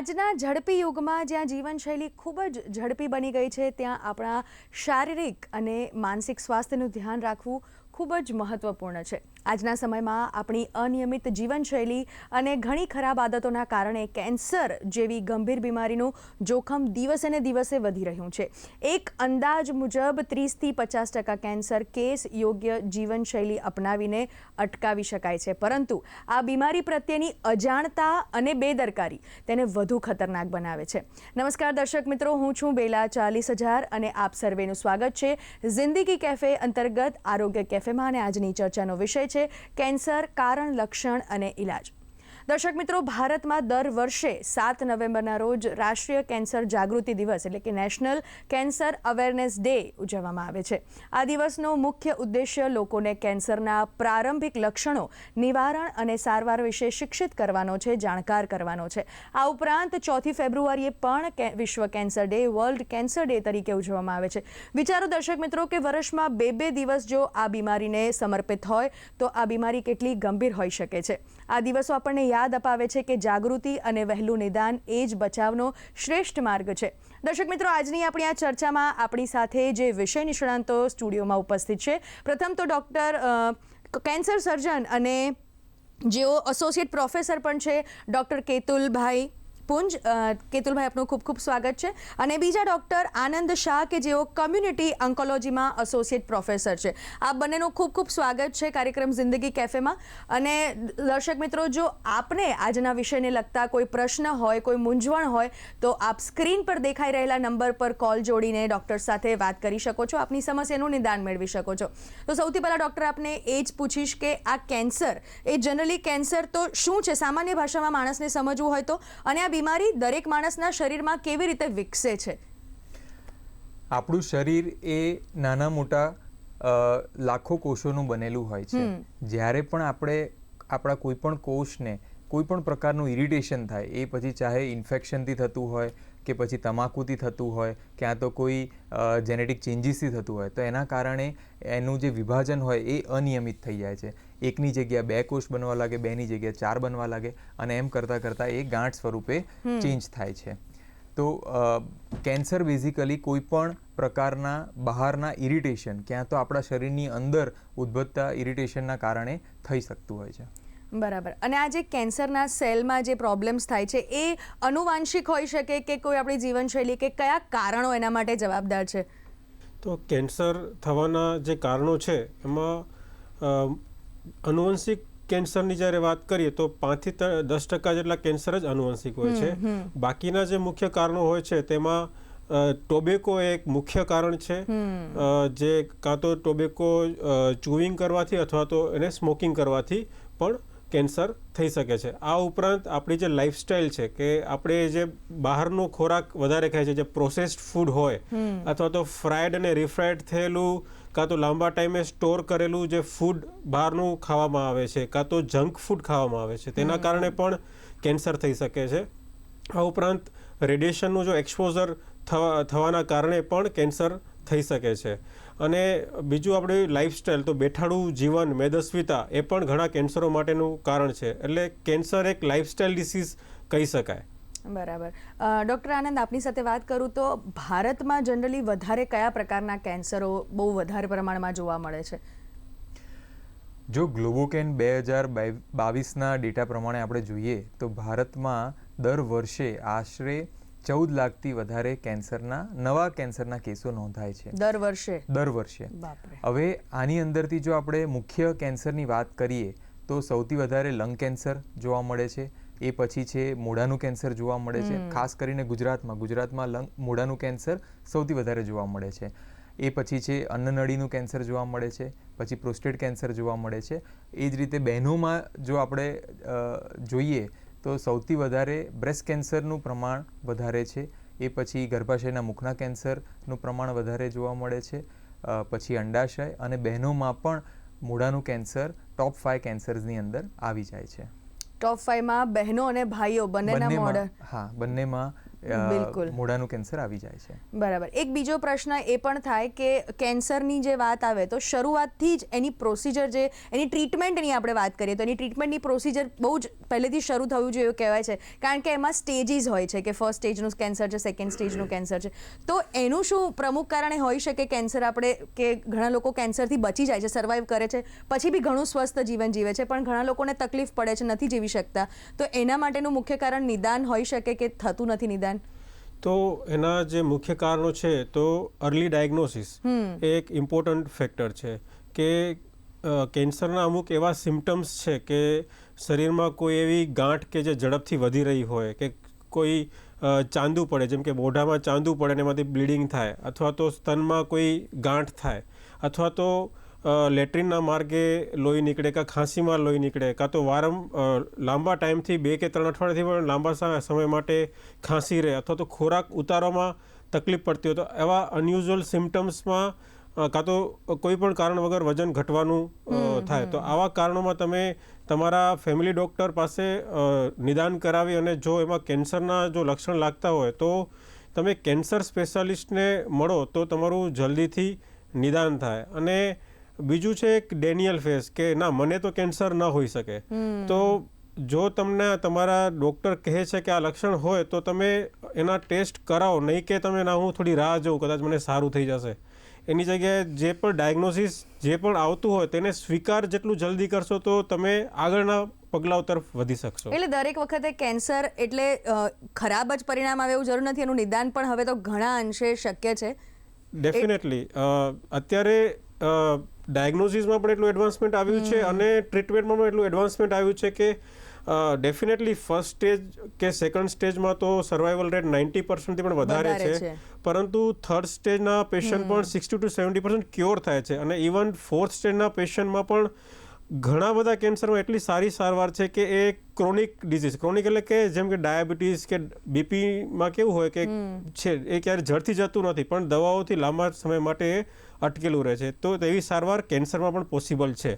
આજના ઝડપી યુગમાં જ્યાં જીવનશૈલી ખૂબ જ ઝડપી બની ગઈ છે, ત્યાં આપણા શારીરિક અને માનસિક સ્વાસ્થ્યનું ધ્યાન રાખવું ખૂબ જ મહત્વપૂર્ણ છે. આજના સમયમાં આપણી અનિયમિત જીવનશૈલી અને ઘણી ખરાબ આદતોના કારણે કેન્સર જેવી ગંભીર બીમારીનું જોખમ દિવસે ને દિવસે વધી રહ્યું છે. એક અંદાજ મુજબ ત્રીસથી પચાસ ટકા કેન્સર કેસ યોગ્ય જીવનશૈલી અપનાવીને અટકાવી શકાય છે. પરંતુ આ બીમારી પ્રત્યેની અજાણતા અને બેદરકારી તેને વધુ ખતરનાક બનાવે છે. નમસ્કાર દર્શક મિત્રો, હું છું બેલા ચાલીસ હજાર અને આપ સર્વેનું સ્વાગત છે. જિંદગી કેફે અંતર્ગત આરોગ્ય કેફેમાં અને આજની ચર્ચાનો વિષય છે કેન્સર કારણ લક્ષણ અને ઇલાજ દર્શક મિત્રો, ભારતમાં દર વર્ષે સાત નવેમ્બરના રોજ રાષ્ટ્રીય કેન્સર જાગૃતિ દિવસ એટલે કે નેશનલ કેન્સર અવેરનેસ ડે ઉજવવામાં આવે છે. આ દિવસનો મુખ્ય ઉદ્દેશ્ય લોકોને કેન્સરના પ્રારંભિક લક્ષણો નિવારણ અને સારવાર વિશે શિક્ષિત કરવાનો છે, જાણકાર કરવાનો છે. આ ઉપરાંત ચોથી ફેબ્રુઆરીએ પણ વિશ્વ cancer day, world cancer day તરીકે ઉજવવામાં આવે છે. વિચારો દર્શક મિત્રો કે વર્ષમાં બે બે દિવસ જો આ બીમારીને સમર્પિત હોય, તો આ બીમારી કેટલી ગંભીર હોઈ શકે છે. આ દિવસો આપણને યાદ અપાવે છે કે જાગૃતિ અને વહેલું નિદાન એ જ બચાવનો શ્રેષ્ઠ માર્ગ છે. દર્શક મિત્રો, આજની આપણી આ ચર્ચામાં આપણી સાથે જે વિષય નિષ્ણાંતો સ્ટુડિયોમાં ઉપસ્થિત છે. પ્રથમ તો ડૉક્ટર કેન્સર સર્જન અને જેઓ એસોસિએટ પ્રોફેસર પણ છે, ડૉક્ટર કેતુલભાઈ પુંજ કેતુલભાઈ, આપનું ખૂબ ખૂબ સ્વાગત છે. અને બીજા ડૉક્ટર આનંદ શાહ, કે જેઓ કમ્યુનિટી ઓન્કોલોજીમાં એસોસિએટ પ્રોફેસર છે. આ બંનેનું ખૂબ ખૂબ સ્વાગત છે કાર્યક્રમ જિંદગી કેફેમાં. અને દર્શક મિત્રો, જો આપને આજના વિષયને લગતા કોઈ પ્રશ્ન હોય, કોઈ મૂંઝવણ હોય, તો આપ સ્ક્રીન પર દેખાઈ રહેલા નંબર પર કોલ જોડીને ડૉક્ટર સાથે વાત કરી શકો છો. આપની સમસ્યાનું નિદાન મેળવી શકો છો. તો સૌથી પહેલાં ડૉક્ટર, આપને એ જ પૂછીશ કે આ કેન્સર, એ જનરલી કેન્સર તો શું છે? સામાન્ય ભાષામાં માણસને સમજવું હોય તો. અને આ બીમારી દરેક માણસના શરીરમાં કેવી રીતે વિકસે છે? આપણું શરીર એ નાના મોટા લાખો કોષોનું બનેલું હોય છે. જ્યારે પણ આપણે આપણા કોઈ પણ કોષને કોઈ પણ પ્રકારનું ઇરિટેશન થાય એ પછી ચાહે ઇન્ફેક્શનથી થતું હોય કે પછી તમાકુથી થતું હોય ક્યાં તો કોઈ જેનેટિક ચેન્જીસથી થતું હોય તો એના કારણે એનું જે વિભાજન હોય એ અનિયમિત થઈ જાય છે. એકની જગ્યા બે કોષ બનવા લાગે બેની જગ્યા ચાર બનવા લાગે અને એમ કરતાં કરતાં એ ગાંઠ સ્વરૂપે ચેન્જ થાય છે. તો કેન્સર બેઝિકલી કોઈ પણ પ્રકારના બહારના ઇરિટેશન ક્યાં તો આપણા શરીરની અંદર ઉદ્ભવતા ઇરિટેશનના કારણે થઈ શકતું હોય છે. બરાબર. અને આ જે કેન્સરના સેલમાં જે પ્રોબ્લેમ્સ થાય છે એ અનુવાંશિક હોઈ શકે કે કોઈ આપણી જીવનશૈલી કે કયા કારણો એના માટે જવાબદાર છે? તો કેન્સર થવાના જે કારણો છે એમાં અનુવંશિક કેન્સરની જ્યારે વાત કરીએ તો પાંચથી દસ ટકા જેટલા કેન્સર જ અનુવંશિક હોય છે. બાકીના જે મુખ્ય કારણો હોય છે તેમાં ટોબેકો એક મુખ્ય કારણ છે. જે કાં તો ટોબેકો ચૂવિંગ કરવાથી અથવા તો એને સ્મોકિંગ કરવાથી પણ કેન્સર થઈ શકે છે. આ ઉપરાંત આપણી જે લાઈફસ્ટાઈલ છે કે આપણે જે બહારનો ખોરાક વધારે ખાય છે જે પ્રોસેસ્ડ ફૂડ હોય અથવા તો ફ્રાઈડ અને રિફ્રાઈડ થયેલું કાં તો લાંબા ટાઈમે સ્ટોર કરેલું જે ફૂડ બહારનું ખાવામાં આવે છે કાં તો જંક ફૂડ ખાવામાં આવે છે તેના કારણે પણ કેન્સર થઈ શકે છે. આ ઉપરાંત રેડિયેશનનું જો એક્સપોઝર થવાના કારણે પણ કેન્સર થઈ શકે છે. અને બીજું આપણે લાઇફસ્ટાઈલ તો બેઠાડું જીવન મેદસ્વીતા એ પણ ઘણા કેન્સરો માટેનું કારણ છે. એટલે કેન્સર એક લાઇફસ્ટાઈલ ડિસીઝ કહી શકાય. બરાબર. ડૉક્ટર આનંદ આપની સાથે વાત કરું તો ભારતમાં જનરલી વધારે કયા પ્રકારના કેન્સરો બહુ વધારે પ્રમાણમાં જોવા મળે છે? જો ગ્લોબોકેન બે હજાર બાવીસના ડેટા પ્રમાણે આપણે જોઈએ તો ભારતમાં દર વર્ષે આશરે ચૌદ લાખથી વધારે કેન્સરના નવા કેન્સરના કેસો નોંધાય છે. દર વર્ષે? દર વર્ષે. હવે આની અંદરથી જો આપણે મુખ્ય કેન્સરની વાત કરીએ તો સૌથી વધારે લંગ કેન્સર જોવા મળે છે. એ પછી છે મોઢાનું કેન્સર જોવા મળે છે. ખાસ કરીને ગુજરાતમાં. ગુજરાતમાં લંગ મોઢાનું કેન્સર સૌથી વધારે જોવા મળે છે. એ પછી છે અન્નનળીનું કેન્સર જોવા મળે છે. પછી પ્રોસ્ટેટ કેન્સર જોવા મળે છે. એ જ રીતે બહેનોમાં જો આપણે જોઈએ તો સૌથી વધારે બ્રેસ્ટ કેન્સરનું પ્રમાણ વધારે છે. એ પછી ગર્ભાશયના મુખના કેન્સરનું પ્રમાણ વધારે જોવા મળે છે. પછી અંડાશય અને બહેનોમાં પણ મોઢાનું કેન્સર ટોપ ફાઇવ કેન્સર્સની અંદર આવી જાય છે. ટોપ ફાઈવમાં બહેનો અને ભાઈઓ બંનેના મોડલ હા બંનેમાં. મોઢાનું કેન્સર આવી જાય છે. બરાબર. એક બીજો પ્રશ્ન એ પણ થાય કે કેન્સરની જે વાત આવે તો શરૂઆતથી જ એની પ્રોસિજર જે એની ટ્રીટમેન્ટની આપણે વાત કરીએ તો એની ટ્રીટમેન્ટની પ્રોસિજર બહુ જ પહેલેથી શરૂ થવું જોઈએ કહેવાય છે. કારણ કે એમાં સ્ટેજીસ હોય છે કે ફર્સ્ટ સ્ટેજનું કેન્સર છે સેકન્ડ સ્ટેજનું કેન્સર છે. તો એનું શું પ્રમુખ કારણ એ હોઈ શકે કેન્સર આપણે કે ઘણા લોકો કેન્સરથી બચી જાય છે સર્વાઈવ કરે છે? પછી બી ઘણું સ્વસ્થ જીવન જીવે છે પણ ઘણા લોકોને તકલીફ પડે છે નથી જીવી શકતા. તો એના માટેનું મુખ્ય કારણ નિદાન હોઈ શકે કે થતું નથી નિદાન? તો એના જે મુખ્ય કારણો છે તો અર્લી ડાયગ્નોસિસ એ એક ઇમ્પોર્ટન્ટ ફેક્ટર છે કે કેન્સરના અમુક એવા સિમ્ટમ્સ છે કે શરીરમાં કોઈ એવી ગાંઠ કે જે ઝડપથી વધી રહી હોય કે કોઈ ચાંદુ પડે જેમ કે મોઢામાં ચાંદુ પડે અને એમાંથી બ્લીડિંગ થાય અથવા તો સ્તનમાં કોઈ ગાંઠ થાય અથવા તો લેટ્રિનના માર્ગે લોહી નીકળે કાં ખાંસીમાં લોહી નીકળે કાં તો વારમ લાંબા ટાઈમથી બે કે ત્રણ અઠવાડિયાથી પણ લાંબા સમય માટે ખાંસી રહે અથવા તો ખોરાક ઉતારવામાં તકલીફ પડતી હોય તો એવા અનયુઝ્યુઅલ સિમ્ટમ્સમાં કાં તો કોઈ પણ કારણ વગર વજન ઘટવાનું થાય. તો આવા કારણોમાં તમે તમારા ફેમિલી ડૉક્ટર પાસે નિદાન કરાવી અને જો એમાં કેન્સરના જો લક્ષણ લાગતા હોય તો તમે કેન્સર સ્પેશિયાલિસ્ટને મળો તો તમારું જલ્દીથી નિદાન થાય. અને બીજું છે એક ડેનિયલ ફેસ કે ના મને તો કેન્સર ન હોઈ શકે. તો જો તમને તમારા ડૉક્ટર કહે છે કે આ લક્ષણ હોય તો તમે એના ટેસ્ટ કરાવો. નહીં કે તમે ના હું થોડી રાહ જોઉં કદાચ મને સારું થઈ જશે. એની જગ્યાએ જે પણ ડાયગ્નોસિસ જે પણ આવતું હોય તેને સ્વીકાર જેટલું જલ્દી કરશો તો તમે આગળના પગલાઓ તરફ વધી શકશો. એટલે દરેક વખતે કેન્સર એટલે ખરાબ જ પરિણામ આવે એવું જરૂર નથી. એનું નિદાન પણ હવે તો ઘણા અંશે શક્ય છે. ડેફિનેટલી અત્યારે ડાયગ્નોસિસમાં પણ એટલું એડવાન્સમેન્ટ આવ્યું છે અને ટ્રીટમેન્ટમાં પણ એટલું એડવાન્સમેન્ટ આવ્યું છે કે ડેફિનેટલી ફર્સ્ટ સ્ટેજ કે સેકન્ડ સ્ટેજમાં તો સર્વાઈવલ રેટ નાઇન્ટી પર્સન્ટથી પણ વધારે છે. પરંતુ થર્ડ સ્ટેજના પેશન્ટ પણ sixty to seventy percent cure થાય છે. અને ઇવન ફોર્થ સ્ટેજના પેશન્ટમાં પણ ઘણા બધા કેન્સરમાં એટલી સારી સારવાર છે કે એ ક્રોનિક ડિઝીઝ ક્રોનિક એટલે કે જેમ કે ડાયાબિટીસ કે બીપીમાં કેવું હોય કે છે એ ક્યારે જડથી જતું નથી. પણ દવાઓથી લાંબા સમય માટે અટકેલું રહે છે. તો તેવી સારવાર કેન્સરમાં પણ પોસિબલ છે.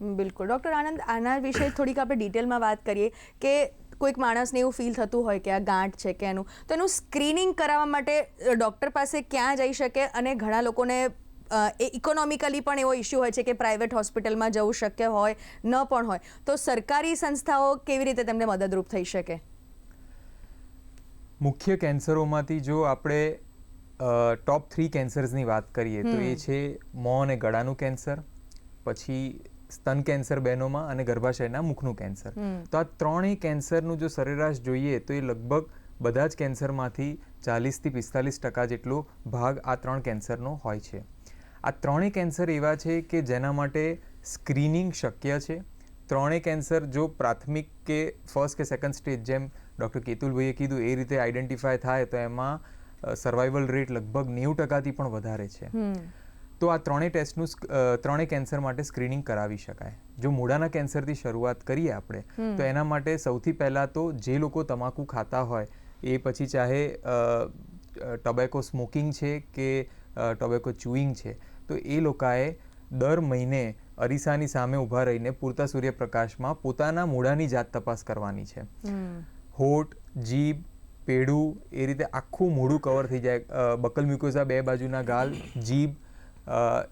બિલકુલ. ડૉક્ટર આનંદ આના વિશે થોડીક આપણે ડિટેલમાં વાત કરીએ કે કોઈક માણસને એવું ફીલ થતું હોય કે આ ગાંઠ છે કે એનું. તો એનું સ્ક્રીનિંગ કરાવવા માટે ડૉક્ટર પાસે ક્યાં જઈ શકે અને ઘણા લોકોને એ ઇકોનોમિકલી પણ એવો ઇશ્યુ હોય છે કે પ્રાઇવેટ હોસ્પિટલમાં જવું શક્ય હોય ન પણ હોય. તો સરકારી સંસ્થાઓ કેવી રીતે તેમને મદદરૂપ થઈ શકે? મુખ્ય કેન્સરોમાંથી જો આપણે ટોપ થ્રી કેન્સર્સની વાત કરીએ તો એ છે મોં અને ગળાનું કેન્સર પછી સ્તન કેન્સર બહેનોમાં અને ગર્ભાશયના મુખનું કેન્સર. તો આ ત્રણેય કેન્સરનું જો સરેરાશ જોઈએ તો એ લગભગ બધા જ કેન્સરમાંથી ચાલીસથી પિસ્તાલીસ ટકા જેટલો ભાગ આ ત્રણ કેન્સરનો હોય છે. આ ત્રણેય કેન્સર એવા છે કે જેના માટે સ્ક્રીનિંગ શક્ય છે. ત્રણેય કેન્સર જો પ્રાથમિક કે ફર્સ્ટ કે સેકન્ડ સ્ટેજ જેમ ડૉક્ટર કેતુલભાઈએ કીધું એ રીતે આઈડેન્ટિફાય થાય તો એમાં સર્વાઈવલ રેટ લગભગ નેવું ટકાથી પણ વધારે છે. તો આ ત્રણેય ટેસ્ટનું ત્રણેય કેન્સર માટે સ્ક્રીનિંગ કરાવી શકાય. જો મોઢાના કેન્સરથી શરૂઆત કરીએ આપણે તો એના માટે સૌથી પહેલાં તો જે લોકો તમાકુ ખાતા હોય એ પછી ચાહે ટોબેકો સ્મોકિંગ છે કે ટોબેકો ચુઈંગ છે તો એ લોકોએ દર મહિને અરીસાની સામે ઊભા રહીને પૂરતા સૂર્યપ્રકાશમાં પોતાના મોઢાની જાત તપાસ કરવાની છે. હોઠ જીભ પેડું એ રીતે આખું મોઢું કવર થઈ જાય. બકલ મ્યુકોઝા બે બાજુના ગાલ, જીભ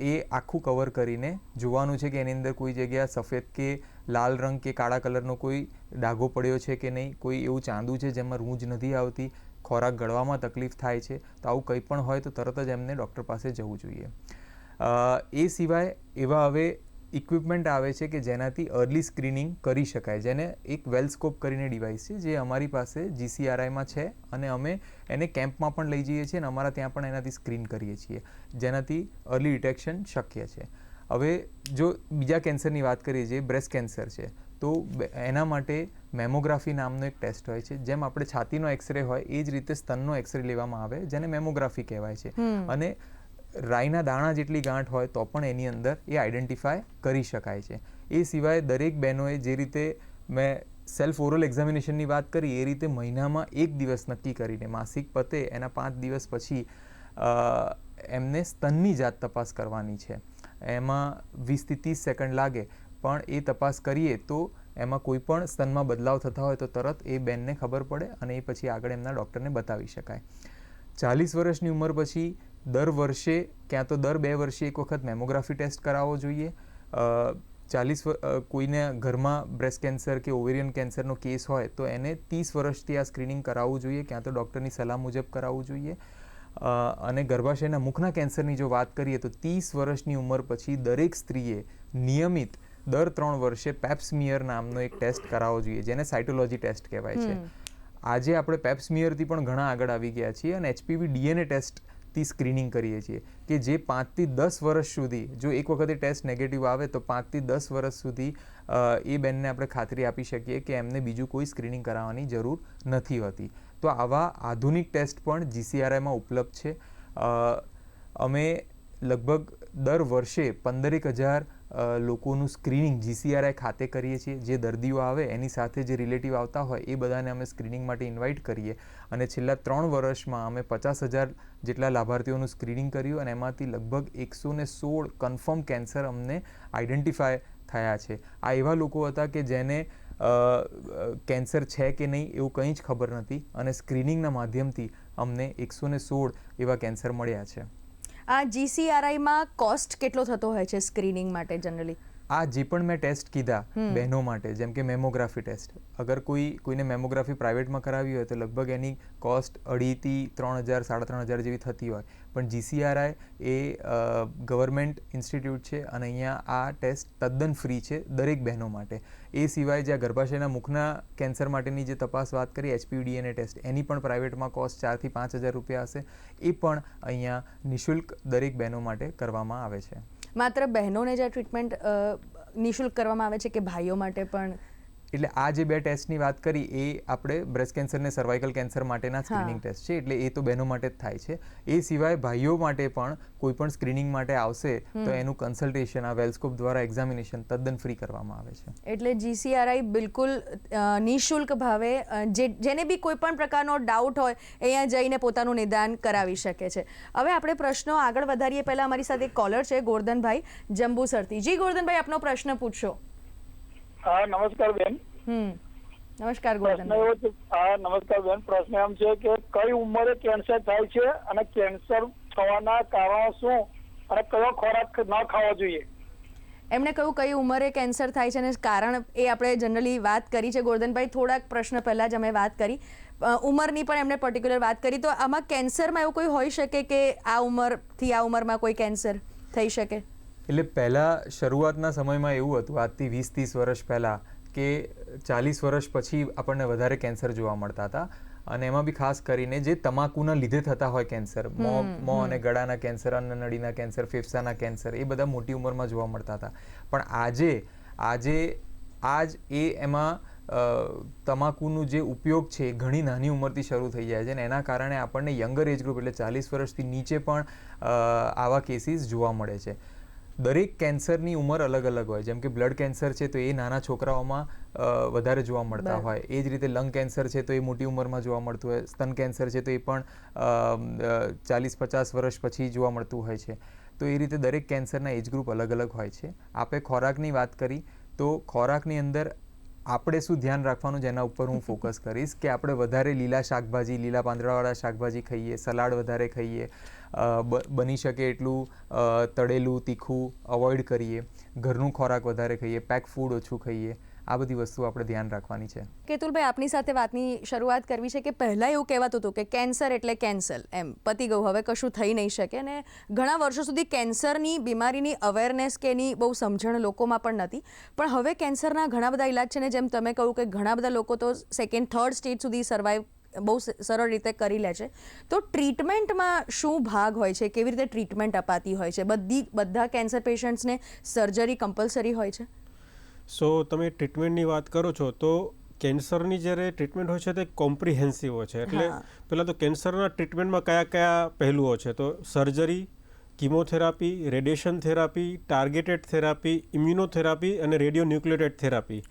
એ આખું કવર કરીને જોવાનું છે કે એની અંદર કોઈ જગ્યા સફેદ કે લાલ રંગ કે કાળા કલરનો કોઈ ડાઘો પડ્યો છે કે નહીં, કોઈ એવું ચાંદું છે જેમાં રૂંજ નથી આવતી, ખોરાક ગળવામાં તકલીફ થાય છે, તો આવું કંઈ પણ હોય તો તરત જ એમને ડૉક્ટર પાસે જવું જોઈએ. એ સિવાય એવા હવે ઇક્વિપમેન્ટ આવે છે કે જેનાથી અર્લી સ્ક્રીનિંગ કરી શકાય. જેને એક વેલસ્કોપ કરીને ડિવાઇસ છે જે અમારી પાસે જીસીઆરઆઈમાં છે અને અમે એને કેમ્પમાં પણ લઈ જઈએ છીએ અને અમારા ત્યાં પણ એનાથી સ્ક્રીન કરીએ છીએ જેનાથી અર્લી ડિટેક્શન શક્ય છે. હવે જો બીજા કેન્સરની વાત કરીએ જે બ્રેસ્ટ કેન્સર છે તો એના માટે મેમોગ્રાફી નામનો એક ટેસ્ટ હોય છે જેમ આપણે છાતીનો એક્સરે હોય એ જ રીતે સ્તનનો એક્સરે લેવામાં આવે જેને મેમોગ્રાફી કહેવાય છે. અને રાઈના દાણા જેટલી ગાંઠ હોય તો પણ એની અંદર એ આઈડેન્ટિફાય કરી શકાય છે. એ સિવાય દરેક બહેનોએ જે રીતે મેં સેલ્ફ ઓરલ એક્ઝામિનેશનની વાત કરી, એ રીતે મહિનામાં એક દિવસ નક્કી કરીને, માસિક પતે, એના પાંચ દિવસ પછી એમને સ્તનની જાત તપાસ કરવાની છે. એમાં વીસથી ત્રીસ સેકન્ડ લાગે, પણ એ તપાસ કરીએ તો એમાં કોઈ પણ સ્તનમાં બદલાવ થતા હોય તો તરત એ બેનને ખબર પડે અને એ પછી આગળ એમના ડૉક્ટરને બતાવી શકાય. ચાલીસ વર્ષની ઉંમર પછી દર વર્ષે ક્યાં તો દર બે વર્ષે એક વખત મેમોગ્રાફી ટેસ્ટ કરાવવો જોઈએ. ચાલીસ કોઈને ઘરમાં બ્રેસ્ટ કેન્સર કે ઓવેરિયન કેન્સરનો કેસ હોય તો એને ત્રીસ વર્ષથી આ સ્ક્રીનિંગ કરાવવું જોઈએ ક્યાં તો ડૉક્ટરની સલાહ મુજબ કરાવવું જોઈએ. અને ગર્ભાશયના મુખના કેન્સરની જો વાત કરીએ તો ત્રીસ વર્ષની ઉંમર પછી દરેક સ્ત્રીએ નિયમિત દર ત્રણ વર્ષે પેપ્સમિયર નામનો એક ટેસ્ટ કરાવવો જોઈએ જેને સાયટોલોજી ટેસ્ટ કહેવાય છે. આજે આપણે પેપ્સમિયરથી પણ ઘણા આગળ આવી ગયા છીએ અને એચપીવી ડીએનએ ટેસ્ટથી સ્ક્રીનિંગ કરીએ છીએ કે જે પાંચથી દસ વર્ષ સુધી, જો એક વખતે ટેસ્ટ નેગેટિવ આવે તો પાંચથી દસ વર્ષ સુધી એ બેનને આપણે ખાતરી આપી શકીએ કે એમને બીજું કોઈ સ્ક્રીનિંગ કરાવવાની જરૂર નથી હોતી. તો આવા આધુનિક ટેસ્ટ પણ જીસીઆરઆઈમાં ઉપલબ્ધ છે. અમે લગભગ દર વર્ષે પંદરેક હજાર લોકોનું સ્ક્રીનિંગ જીસીઆરઆઈ ખાતે કરીએ છીએ. જે દર્દીઓ આવે, એની સાથે જે રિલેટિવ આવતા હોય, એ બધાને અમે સ્ક્રીનિંગ માટે ઇન્વાઇટ કરીએ. અને છેલ્લા ત્રણ વર્ષમાં અમે પચાસ હજાર જેટલા લાભાર્થીઓનું સ્ક્રીનિંગ કર્યું અને એમાંથી લગભગ એકસો ને સોળ કન્ફર્મ કેન્સર અમને આઈડેન્ટિફાય થયા છે. આ એવા લોકો હતા કે જેને કેન્સર છે કે નહીં એવું કંઈ જ ખબર નથી અને સ્ક્રીનિંગના માધ્યમથી અમને એકસો ને સોળ એવા કેન્સર મળ્યા છે. આ જીસીઆરઆઈમાં કોસ્ટ કેટલો થતો હોય છે સ્ક્રીનિંગ માટે જનરલી આ જે પણ મેં ટેસ્ટ કીધા બહેનો માટે જેમ કે મેમોગ્રાફી ટેસ્ટ અગર કોઈ કોઈને મેમોગ્રાફી પ્રાઇવેટમાં કરાવી હોય તો લગભગ એની કોસ્ટ અઢીથી ત્રણ હજાર સાડા ત્રણ હજાર જેવી થતી હોય. પણ જીસીઆરઆઈ એ ગવર્મેન્ટ ઇન્સ્ટિટ્યૂટ છે અને અહીંયા આ ટેસ્ટ તદ્દન ફ્રી છે દરેક બહેનો માટે. એ સિવાય જ્યાં ગર્ભાશયના મુખના કેન્સર માટેની જે તપાસ વાત કરી એચપીડીએનએ ટેસ્ટ એની પણ પ્રાઇવેટમાં કોસ્ટ ચારથી પાંચ હજાર રૂપિયા હશે. એ પણ અહીંયા નિઃશુલ્ક દરેક બહેનો માટે કરવામાં આવે છે. માત્ર બહેનોને જ આ ટ્રીટમેન્ટ નિઃશુલ્ક કરવામાં આવે છે કે ભાઈઓ માટે પણ એટલે આ જે બે ટેસ્ટની વાત કરી એ આપણે બ્રેસ્ટ કેન્સર ને સર્વાઇકલ કેન્સર માટેના સ્ક્રીનિંગ ટેસ્ટ છે. એટલે એ તો બહેનો માટે જ થાય છે. એ સિવાય ભાઈઓ માટે પણ કોઈ પણ સ્ક્રીનિંગ માટે આવશે તો એનું કન્સલ્ટેશન આ વેલસ્કોપ દ્વારા એક્ઝામિનેશન તદ્દન ફ્રી કરવામાં આવે છે. એટલે જીસીઆરઆઈ બિલકુલ નિઃશુલ્ક ભાવે જે જેને બી કોઈ પણ પ્રકારનો ડાઉટ હોય અહીંયા જઈને પોતાનું નિદાન કરાવી શકે છે. હવે આપણે પ્રશ્નો આગળ વધારીએ. પહેલાં અમારી સાથે કોલર છે ગોરધનભાઈ જંબુસરથી. જી ગોરધનભાઈ આપનો પ્રશ્ન પૂછશો હા નમસ્કાર બેન. નમસ્કાર હા નમસ્કાર બેન. પ્રશ્ન એમ છે કે કઈ ઉંમરે કેન્સર થાય છે અને કેન્સર થવાના કારણો શું? અને કયો ખોરાક ન ખાવો જોઈએ? એમણે કહ્યું કઈ ઉંમરે કેન્સર થાય છે અને કારણ એ આપણે જનરલી વાત કરી છે. ગોરધનભાઈ થોડાક પ્રશ્ન પહેલાં જ અમે વાત કરી. ઉંમરની પણ એમણે પર્ટિક્યુલર વાત કરી. તો આમાં કેન્સરમાં એવું કોઈ હોઈ શકે કે આ ઉંમરથી આ ઉંમરમાં કોઈ કેન્સર થઈ શકે? એટલે પહેલાં શરૂઆતના સમયમાં એવું હતું આજથી વીસ ત્રીસ વર્ષ પહેલાં કે ચાલીસ વર્ષ પછી આપણને વધારે કેન્સર જોવા મળતા હતા. અને એમાં બી ખાસ કરીને જે તમાકુના લીધે થતા હોય કેન્સર મોં મોં અને ગળાના કેન્સર અન્નનળીના કેન્સર ફેફસાના કેન્સર એ બધા મોટી ઉંમરમાં જોવા મળતા હતા. પણ આજે આજે આજ એ એમાં તમાકુનું જે ઉપયોગ છે એ ઘણી નાની ઉંમરથી શરૂ થઈ જાય છે અને એના કારણે આપણને યંગર એજ ગ્રુપ એટલે ચાલીસ વર્ષથી નીચે પણ આવા કેસીસ જોવા મળે છે. દરેક કેન્સરની ઉંમર અલગ અલગ હોય. જેમ કે બ્લડ કેન્સર છે તો એ નાના છોકરાઓમાં વધારે જોવા મળતા હોય. એ જ રીતે લંગ કેન્સર છે તો એ મોટી ઉંમરમાં જોવા મળતું હોય. સ્તન કેન્સર છે તો એ પણ ચાલીસ પચાસ વર્ષ પછી જોવા મળતું હોય છે. તો એ રીતે દરેક કેન્સરના એજ ગ્રુપ અલગ અલગ હોય છે. આપે ખોરાકની વાત કરી તો ખોરાકની અંદર આપણે શું ધ્યાન રાખવાનું જેના ઉપર હું ફોકસ કરીશ? કે આપણે વધારે લીલા શાકભાજી લીલા પાંદડાવાળા શાકભાજી ખાઈએ સલાડ વધારે ખાઈએ બની શકે એટલું તળેલું, તીખું અવોઇડ કરીએ. ઘરનું ખોરાક વધારે ખાઈએ પેક ફૂડ ઓછું ખાઈએ. આ બધી વસ્તુ આપણે ધ્યાન રાખવાની છે. કેતુલભાઈ, આપની સાથે વાતની શરૂઆત કરવી છે કે પહેલાં એવું કહેવાતું હતું કે કેન્સર એટલે કેન્સર એમ પતી ગયું, હવે કશું થઈ નહીં શકે અને ઘણા વર્ષો સુધી કેન્સરની બીમારીની અવેરનેસ કે એની બહુ સમજણ લોકોમાં પણ નથી. પણ હવે કેન્સરના ઘણા બધા ઇલાજ છે ને જેમ તમે કહ્યું કે ઘણા બધા લોકો તો સેકન્ડ થર્ડ સ્ટેજ સુધી સર્વાઈવ બહુ સરળ રીતે કરી લે છે. તો ટ્રીટમેન્ટમાં શું ભાગ હોય છે? કેવી રીતે ટ્રીટમેન્ટ અપાતી હોય છે? બધી બધા કેન્સર પેશન્ટ્સને સર્જરી કમ્પલસરી હોય છે? સો તમે ટ્રીટમેન્ટની વાત કરો છો તો કેન્સરની જ્યારે ટ્રીટમેન્ટ હોય છે તે કોમ્પ્રિહેન્સિવ હોય છે. એટલે પહેલાં તો કેન્સરના ટ્રીટમેન્ટમાં કયા કયા પહેલુઓ છે? તો surgery chemotherapy radiation therapy targeted therapy immunotherapy અને રેડિયો ન્યુક્લિયોટેડ થેરાપી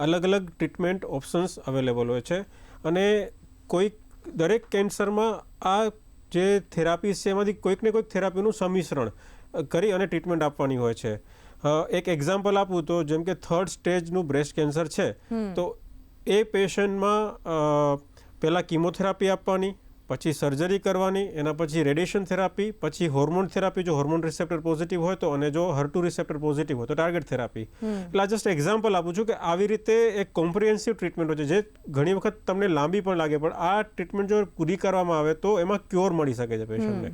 અલગ અલગ ટ્રીટમેન્ટ ઓપ્શન્સ અવેલેબલ હોય છે. અને કોઈક દરેક કેન્સરમાં આ જે થેરાપી છે એમાંથી કોઈક ને કોઈક થેરાપીનું સમિશ્રણ કરી અને ટ્રીટમેન્ટ આપવાની હોય છે. એક એક્ઝામ્પલ આપું તો જેમ કે થર્ડ સ્ટેજનું બ્રેસ્ટ કેન્સર છે તો એ પેશન્ટમાં પહેલાં કિમોથેરાપી આપવાની પછી સર્જરી કરવાની એના પછી રેડિયેશન થેરાપી પછી હોર્મોન થેરાપી જો હોર્મોન રિસેપ્ટર પોઝિટિવ હોય તો અને જો હર્ટુ રિસેપ્ટર પોઝિટિવ હોય તો ટાર્ગેટ થેરાપી એટલે આ જસ્ટ એક્ઝામ્પલ આપું છું કે આવી રીતે એક કોમ્પ્રિહેન્સિવ ટ્રીટમેન્ટ હોય છે જે ઘણી વખત તમને લાંબી પણ લાગે પણ આ ટ્રીટમેન્ટ જો પૂરી કરવામાં આવે તો એમાં ક્યોર મળી શકે છે પેશન્ટને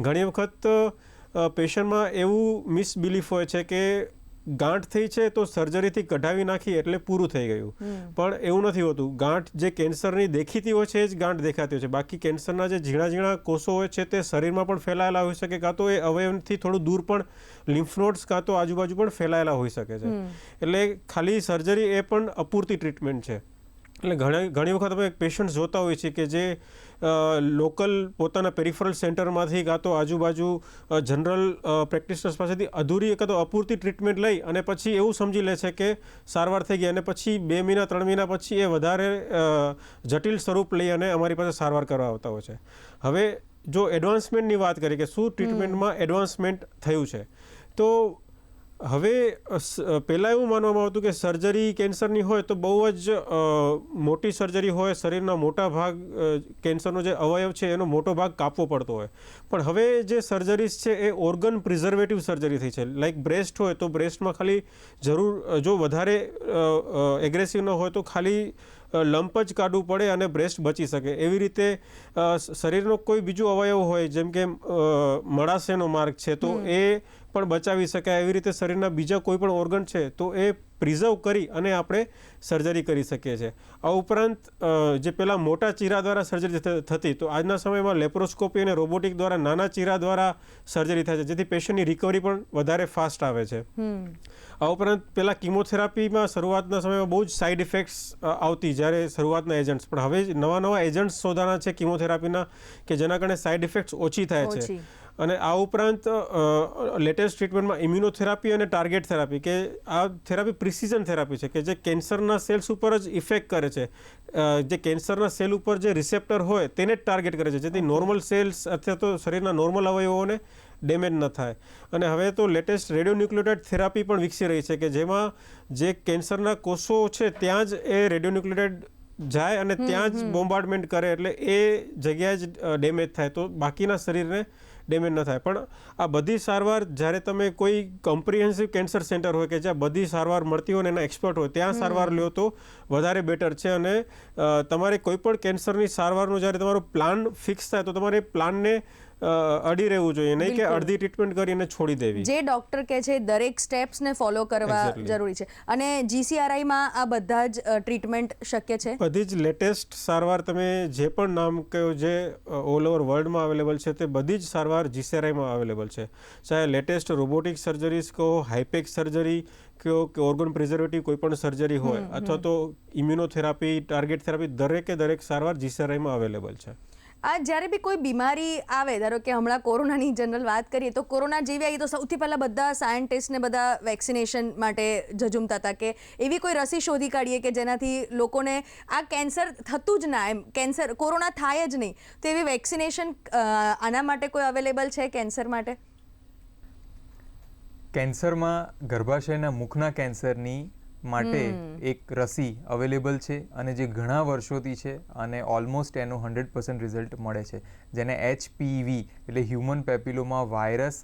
ઘણી વખત પેશન્ટમાં એવું મિસબિલીફ હોય છે કે ગાંઠ થઈ છે તો સર્જરીથી કઢાવી નાખી એટલે પૂરું થઈ ગયું. પણ એવું નથી હોતું. ગાંઠ જે કેન્સરની દેખીતી હોય છે એ જ ગાંઠ દેખાતી હોય છે. બાકી કેન્સરના જે ઝીણા ઝીણા કોષો હોય છે તે શરીરમાં પણ ફેલાયેલા હોઈ શકે કાં તો એ અવયવથી થોડું દૂર પણ લિમ્ફ નોડ્સ કાં તો આજુબાજુ પણ ફેલાયેલા હોઈ શકે છે. એટલે ખાલી સર્જરી એ પણ અપૂરતી ટ્રીટમેન્ટ છે. એટલે ઘણા ઘણી વખત અમે પેશન્ટ્સ જોતા હોઈએ છીએ કે જે લોકલ પોતાના પેરિફરલ સેન્ટરમાંથી કાં તો આજુબાજુ જનરલ પ્રેક્ટિશનર્સ પાસેથી અધૂરી કાં તો અપૂરતી ટ્રીટમેન્ટ લઈ અને પછી એવું સમજી લે છે કે સારવાર થઈ ગઈ અને પછી બે મહિના ત્રણ મહિના પછી એ વધારે જટિલ સ્વરૂપ લઈ અને અમારી પાસે સારવાર કરવા આવતા હોય છે. હવે જો એડવાન્સમેન્ટની વાત કરીએ કે શું ટ્રીટમેન્ટમાં એડવાન્સમેન્ટ થયું છે તો હવે પહેલાં એવું માનવામાં આવતું કે સર્જરી કેન્સરની હોય તો બહુ જ મોટી સર્જરી હોય શરીરના મોટા ભાગ કેન્સરનો જે અવયવ છે એનો મોટો ભાગ કાપવો પડતો હોય. પણ હવે જે સર્જરીઝ છે એ ઓર્ગન પ્રિઝર્વેટિવ સર્જરી થઈ છે. લાઈક બ્રેસ્ટ હોય તો બ્રેસ્ટમાં ખાલી જરૂર જો વધારે એગ્રેસિવ ન હોય તો ખાલી લંપ જ કાઢવું પડે અને બ્રેસ્ટ બચી શકે. એવી રીતે શરીરનો કોઈ બીજો અવયવ હોય જેમ કે મળાશયનો માર્ગ છે તો એ પણ બચાવી શકાય એવી રીતે શરીરના બીજા કોઈ પણ ઓર્ગન છે તો એ પ્રિઝર્વ કરી અને આપણે સર્જરી કરી શકીએ છીએ. આ ઉપરાંત જે પેલા મોટા ચીરા દ્વારા સર્જરી થતી તો આજના સમયમાં લેપ્રોસ્કોપી અને રોબોટિક દ્વારા નાના ચીરા દ્વારા સર્જરી થાય છે જેથી પેશન્ટની રિકવરી પણ વધારે ફાસ્ટ આવે છે. આ ઉપરાંત પેલા કિમોથેરાપીમાં શરૂઆતના સમયમાં બહુ જ સાઇડ ઇફેક્ટ્સ આવતી જ્યારે શરૂઆતના એજન્ટ્સ પણ હવે નવા નવા એજન્ટ્સ શોધાના છે કિમોથેરાપીના કે જેના કારણે સાઇડ ઇફેક્ટ્સ ઓછી થાય છે. અને આ ઉપરાંત લેટેસ્ટ ટ્રીટમેન્ટમાં ઇમ્યુનોથેરાપી અને ટાર્ગેટ થેરાપી કે આ થેરાપી પ્રિસિઝન થેરાપી છે કે જે કેન્સરના સેલ્સ ઉપર જ ઇફેક્ટ કરે છે. જે કેન્સરના સેલ ઉપર જે રિસેપ્ટર હોય તેને જ ટાર્ગેટ કરે છે જેથી નોર્મલ સેલ્સ અથવા તો શરીરના નોર્મલ અવયવોને ડેમેજ ન થાય. અને હવે તો લેટેસ્ટ રેડિયોન્યુક્લિયોટાઇડ થેરાપી પણ વિકસી રહી છે કે જેમાં જે કેન્સરના કોષો છે ત્યાં જ એ રેડિયોન્યુક્લિયોટાઇડ જાય અને ત્યાં જ બોમ્બાર્ડમેન્ટ કરે એટલે એ જગ્યાએ જ ડેમેજ થાય. તો બાકીના શરીરને ડેમેજ ન થાય. પણ આ બધી સારવાર જ્યારે તમે કોઈ કમ્પ્રિહેન્સિવ કેન્સર સેન્ટર હોય કે જ્યાં બધી સારવાર મળતી હોય અને એના એક્સપર્ટ હોય ત્યાં સારવાર લ્યો તો વધારે બેટર છે અને તમારે કોઈ પણ કેન્સરની સારવારનો જ્યારે તમારો પ્લાન ફિક્સ થાય તો તમારે પ્લાનને અડી રહેવું જોઈએ નહીં કે અડધી ટ્રીટમેન્ટ કરીને છોડી દેવી. જે ડોક્ટર કહે છે દરેક સ્ટેપ્સને ફોલો કરવા જરૂરી છે. અને જીસીઆરઆઈમાં આ બધા જ ટ્રીટમેન્ટ શક્ય છે? બધી જ લેટેસ્ટ સારવાર તમે જે પણ નામ કયો જે ઓલ ઓવર વર્લ્ડમાં અવેલેબલ છે તે બધી જ સારવાર જીસીઆરઆઈમાં અવેલેબલ છે. ચાહે લેટેસ્ટ રોબોટિક સર્જરીઝ કહો હાઈપેક સર્જરી કહો કે ઓર્ગન પ્રિઝર્વેટિવ કોઈ પણ સર્જરી હોય અથવા તો ઇમ્યુનોથેરાપી ટાર્ગેટ થેરાપી દરેકે દરેક સારવાર જીસીઆરઆઈમાં અવેલેબલ છે. આ જ્યારે બી કોઈ બીમારી આવે, ધારો કે હમણાં કોરોનાની જનરલ વાત કરીએ, તો કોરોના જેવી આવી તો સૌથી પહેલાં બધા સાયન્ટિસ્ટને બધા વેક્સિનેશન માટે ઝઝુમતા હતા કે એવી કોઈ રસી શોધી કાઢીએ કે જેનાથી લોકોને આ કેન્સર થતું જ ના, એમ કેન્સર કોરોના થાય જ નહીં. તો એવી વેક્સિનેશન આના માટે કોઈ અવેલેબલ છે કેન્સર માટે? કેન્સરમાં ગર્ભાશયના મુખના કેન્સરની માટે એક રસી અવેલેબલ છે અને જે ઘણા વર્ષોથી છે અને ઓલમોસ્ટ એનું હંડ્રેડ પર્સન્ટ રિઝલ્ટ મળે છે. જેને એચપીવી એટલે હ્યુમન પેપિલોમા વાયરસ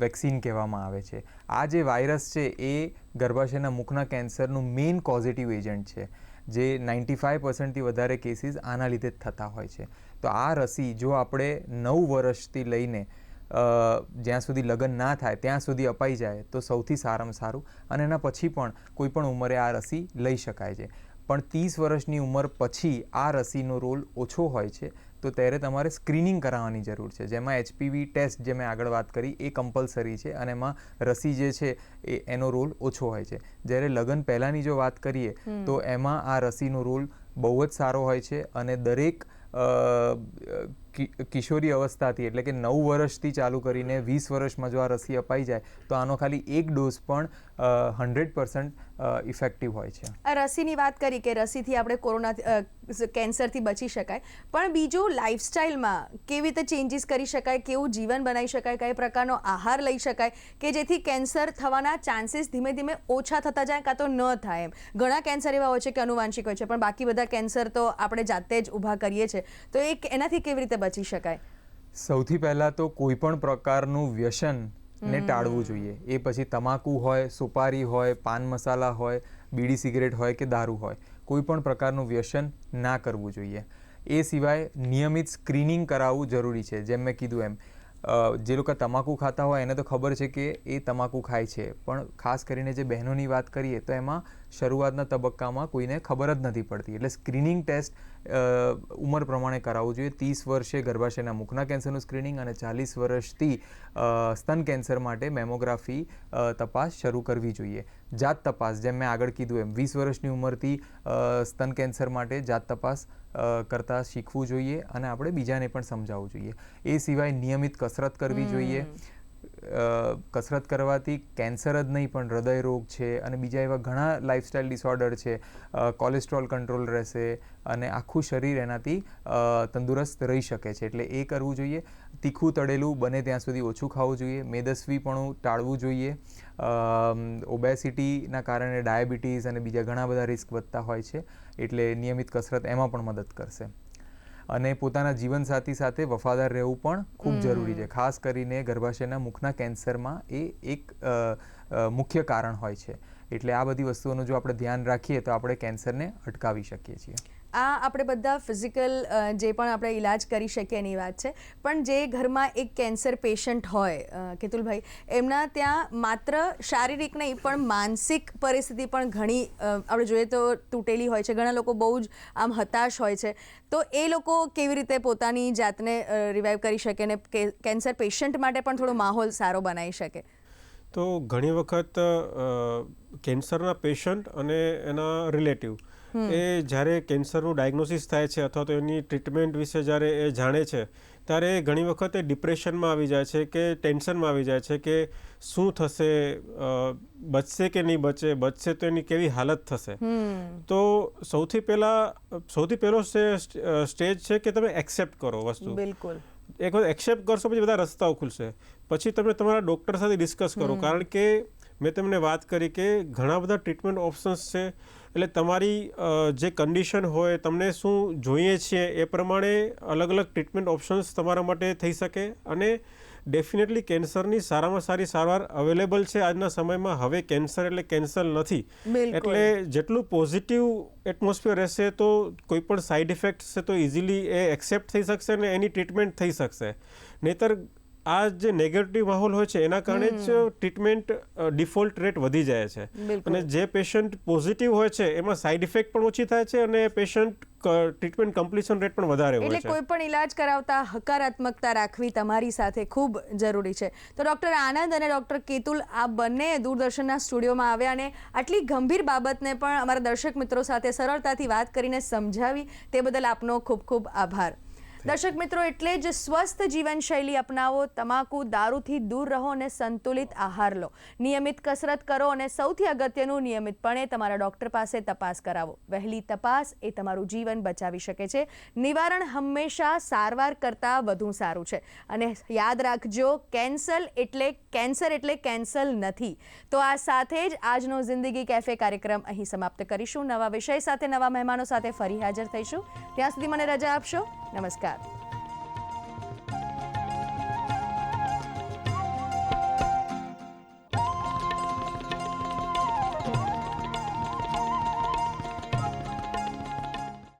વેક્સિન કહેવામાં આવે છે. આ જે વાયરસ છે એ ગર્ભાશયના મુખના કેન્સરનું મેઇન કોઝિટિવ એજન્ટ છે જે નાઇન્ટી ફાઇવ પર્સન્ટથી વધારે કેસીસ આના લીધે જ થતા હોય છે. તો આ રસી જો આપણે નવ વર્ષથી લઈને જ્યાં સુધી લગ્ન ના થાય ત્યાં સુધી અપાઈ જાય તો સૌથી સારામાં સારું. અને એના પછી પણ કોઈ પણ ઉંમરે આ રસી લઈ શકાય છે. પણ ત્રીસ વર્ષની ઉંમર પછી આ રસીનો રોલ ઓછો હોય છે તો ત્યારે તમારે સ્ક્રીનિંગ કરાવવાની જરૂર છે. જેમાં એચપીવી ટેસ્ટ જે મેં આગળ વાત કરી એ કમ્પલસરી છે અને એમાં રસી જે છે એ એનો રોલ ઓછો હોય છે. જ્યારે લગ્ન પહેલાંની જો વાત કરીએ તો એમાં આ રસીનો રોલ બહુ જ સારો હોય છે અને દરેક કિશોરી અવસ્થાથી, એટલે કે નવ વર્ષથી ચાલુ કરીને વીસ વર્ષમાં જો આ રસી અપાઈ જાય, તો આનો ખાલી એક ડોઝ પણ હંડ્રેડ પર્સન્ટ ઇફેક્ટિવ હોય છે. આ રસીની વાત કરી કે રસીથી આપણે કોરોના કેન્સરથી બચી શકાય, પણ બીજું લાઇફસ્ટાઇલમાં કેવી રીતે ચેન્જીસ કરી શકાય, કેવું જીવન બનાવી શકાય કઈ પ્રકારનો આહાર લઈ શકાય, કે જેથી કેન્સર થવાના ચાન્સીસ ધીમે ધીમે ઓછા થતા જાય, કાં તો ન થાય એમ. ઘણા કેન્સર એવા હોય છે કે અનુવાંશિક હોય છે, પણ બાકી બધા કેન્સર તો આપણે જાતે જ ઊભા કરીએ છીએ. તો એ એનાથી કેવી રીતે બચી શકાય. સૌથી પહેલાં તો કોઈ પણ પ્રકારનું વ્યસન ને ટાળવું જોઈએ. એ પછી તમાકુ હોય સુપારી હોય પાન મસાલા હોય બીડી સિગરેટ હોય કે દારૂ હોય. કોઈ પણ પ્રકારનું વ્યસન ના કરવું જોઈએ. એ સિવાય નિયમિત સ્ક્રીનિંગ કરાવવું જરૂરી છે. જેમ મેં કીધું એમ જે લોકો તમાકુ ખાતા હોય એને તો ખબર છે કે એ તમાકુ ખાય છે. પણ ખાસ કરીને જે બહેનોની વાત કરીએ તો એમાં શરૂઆતના તબક્કામાં કોઈને ખબર જ નથી પડતી. એટલે સ્ક્રીનિંગ ટેસ્ટ ઉંમર પ્રમાણે કરાવવું જોઈએ. ત્રીસ વર્ષે ગર્ભાશયના મુખના કેન્સરનું સ્ક્રીનિંગ અને ચાલીસ વર્ષથી સ્તન કેન્સર માટે મેમોગ્રાફી તપાસ શરૂ કરવી જોઈએ. જાત તપાસ જેમ મેં આગળ કીધું એમ વીસ વર્ષની ઉંમરથી સ્તન કેન્સર માટે જાત તપાસ કરતાં શીખવું જોઈએ અને આપણે બીજાને પણ સમજાવવું જોઈએ. એ સિવાય નિયમિત કસરત કરવી જોઈએ. કસરત કરવાથી કેન્સર જ નહીં, પણ હૃદય રોગ છે અને બીજા એવા ઘણા લાઇફસ્ટાઇલ ડિસઓર્ડર છે. કોલેસ્ટ્રોલ કંટ્રોલ રહેશે અને આખું શરીર એનાથી તંદુરસ્ત રહી શકે છે. એટલે એ કરવું જોઈએ. તીખું તળેલું બને ત્યાં સુધી ઓછું ખાવું જોઈએ. મેદસ્વીપણું ટાળવું જોઈએ. ઓબેસિટીના કારણે ડાયાબિટીસ અને બીજા ઘણા બધા રિસ્ક વધતા હોય છે. એટલે નિયમિત કસરત એમાં પણ મદદ કરશે. અને પોતાના જીવનસાથી સાથે વફાદાર રહેવું પણ ખૂબ જરૂરી છે. ખાસ કરીને ગર્ભાશયના મુખના કેન્સરમાં એ એક મુખ્ય કારણ હોય છે. એટલે આ બધી વસ્તુઓનું જો આપણે ધ્યાન રાખીએ તો આપણે કેન્સરને અટકાવી શકીએ છીએ. આ આપણે બધા ફિઝિકલ જે પણ આપણે ઈલાજ કરી શકીએ એની વાત છે. પણ જે ઘરમાં એક કેન્સર પેશન્ટ હોય કેતુલભાઈ, એમના ત્યાં માત્ર શારીરિક નહીં, પણ માનસિક પરિસ્થિતિ પણ ઘણી આપણે જોઈએ તો તૂટેલી હોય છે. ઘણા લોકો બહુ જ આમ હતાશ હોય છે. તો એ લોકો કેવી રીતે પોતાની જાતને રિવાઈવ કરી શકે ને કેન્સર પેશન્ટ માટે પણ થોડો માહોલ સારો બનાવી શકે? તો ઘણી વખત કેન્સરના પેશન્ટ અને એના રિલેટિવ એ જ્યારે કેન્સરનું ડાયગ્નોસિસ થાય છે અથવા તો એની ટ્રીટમેન્ટ વિશે જ્યારે એ જાણે છે ત્યારે એ ઘણી વખત એ ડિપ્રેશનમાં આવી જાય છે કે ટેન્શનમાં આવી જાય છે કે શું થશે બચશે કે નહીં બચે બચશે તો એની કેવી હાલત થશે. તો સૌથી પહેલાં સૌથી પહેલો સ્ટેજ છે કે તમે એક્સેપ્ટ કરો વસ્તુ. બિલકુલ. એક વખત એક્સેપ્ટ કરશો પછી બધા રસ્તાઓ ખુલશે. પછી તમે તમારા ડૉક્ટર સાથે ડિસ્કસ કરો. કારણ કે મેં તમને વાત કરી કે ઘણા બધા ટ્રીટમેન્ટ ઓપ્શન્સ છે. એટલે તમારી જે કન્ડિશન હોય તમને શું જોઈએ છે એ પ્રમાણે અલગ અલગ ટ્રીટમેન્ટ ઓપ્શન્સ તમારા માટે થઈ શકે અને ડેફિનેટલી કેન્સરની સારામાં સારી સારવાર અવેલેબલ છે આજના સમયમાં. હવે કેન્સર એટલે કેન્સર નથી. એટલે જેટલું પોઝિટિવ એટમોસ્ફિયર રહેશે તો કોઈ પણ સાઈડ ઇફેક્ટ છે તો ઇઝીલી એ એક્સેપ્ટ થઈ શકશે અને એની ટ્રીટમેન્ટ થઈ શકશે. નહીતર આ જે નેગેટિવ માહોલ હોય છે એના કારણે જ ટ્રીટમેન્ટ ડિફોલ્ટ રેટ વધી જાય છે. અને જે પેશન્ટ પોઝિટિવ હોય છે એમાં સાઈડ ઇફેક્ટ પણ ઓછી થાય છે અને પેશન્ટ ટ્રીટમેન્ટ કમ્પ્લીશન રેટ પણ વધારે હોય એટલે કોઈ પણ ઈલાજ કરાવતા હકારાત્મકતા રાખવી તમારી સાથે ખૂબ જરૂરી છે. તો ડૉક્ટર આનંદ અને ડૉક્ટર કેતુલ આ બંને દૂરદર્શનના સ્ટુડિયોમાં આવ્યા અને આટલી ગંભીર બાબતને પણ અમારા દર્શક મિત્રો સાથે સરળતાથી વાત કરીને સમજાવી તે બદલ આપનો ખૂબ ખૂબ આભાર. દર્શક મિત્રો, એટલે જ સ્વસ્થ જીવનશૈલી અપનાવો, તમાકુ દારૂથી દૂર રહો અને સંતુલિત આહાર લો. નિયમિત કસરત કરો અને સૌથી અગત્યનું નિયમિતપણે તમારા ડૉક્ટર પાસે તપાસ કરાવો. વહેલી તપાસ એ તમારું જીવન બચાવી શકે છે. નિવારણ હંમેશા સારવાર કરતાં વધુ સારું છે. અને યાદ રાખજો, કેન્સલ એટલે કેન્સર એટલે કેન્સલ નથી. તો આ સાથે જ આજનો જિંદગી કેફે કાર્યક્રમ અહીં સમાપ્ત કરીશું. નવા વિષય સાથે, નવા મહેમાનો સાથે ફરી હાજર થઈશું. ત્યાં સુધી મને રજા આપશો. નમસ્કાર. Gujarat